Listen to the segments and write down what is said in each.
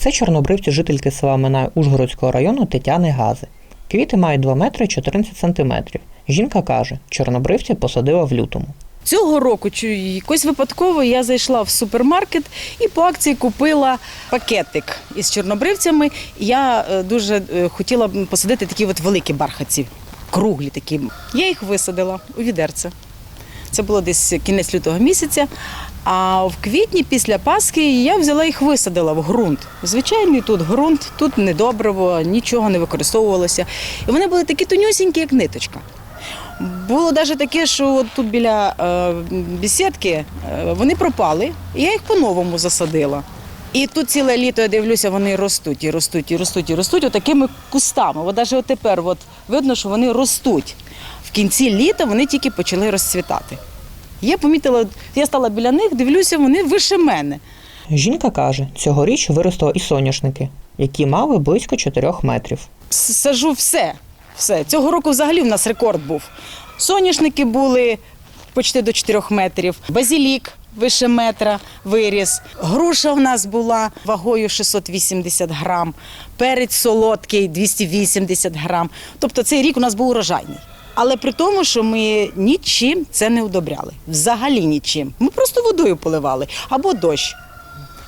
Це чорнобривці жительки села Минай Ужгородського району Тетяни Гази. Квіти мають 2 метри 14 сантиметрів. Жінка каже, чорнобривці посадила в лютому. Цього року чу- якось випадково я зайшла в супермаркет і по акції купила пакетик із чорнобривцями. Я е, дуже е, хотіла посадити такі от великі бархатці, круглі такі. Я їх висадила у відерце. Це було десь кінець лютого місяця. А в квітні після Пасхи я взяла їх висадила в ґрунт. Звичайний тут ґрунт, тут не добриво, нічого не використовувалося. І вони були такі тонюсінькі, як ниточка. Було навіть таке, що от тут біля е, бесідки е, вони пропали, і я їх по-новому засадила. І тут ціле літо я дивлюся, вони ростуть і ростуть, і ростуть, і ростуть отакими кустами. От навіть тепер от видно, що вони ростуть. В кінці літа вони тільки почали розцвітати. Я помітила, я стала біля них, дивлюся, вони вище мене. Жінка каже, цьогоріч виростила і соняшники, які мали близько 4 метрів. Сажу все. все. Цього року взагалі в нас рекорд був. Соняшники були почти до 4 метрів, базілік вище метра виріс. Груша в нас була вагою 680 грам, перець солодкий 280 грам. Тобто цей рік у нас був урожайний. Але при тому, що ми нічим це не удобряли. Взагалі нічим. Ми просто водою поливали або дощ.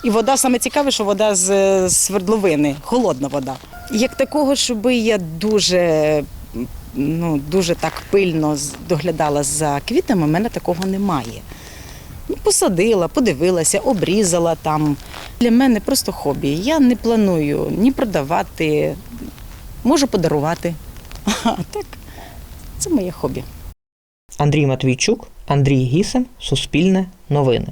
І вода саме цікаве, що вода з свердловини, холодна вода. Як такого, щоб я дуже, ну, дуже так пильно доглядала за квітами, в мене такого немає. Ну, посадила, подивилася, обрізала там. Для мене просто хобі. Я не планую ні продавати, можу подарувати. А так, це моє хобі. Андрій Матвійчук, Андрій Гісен, Суспільне, Новини.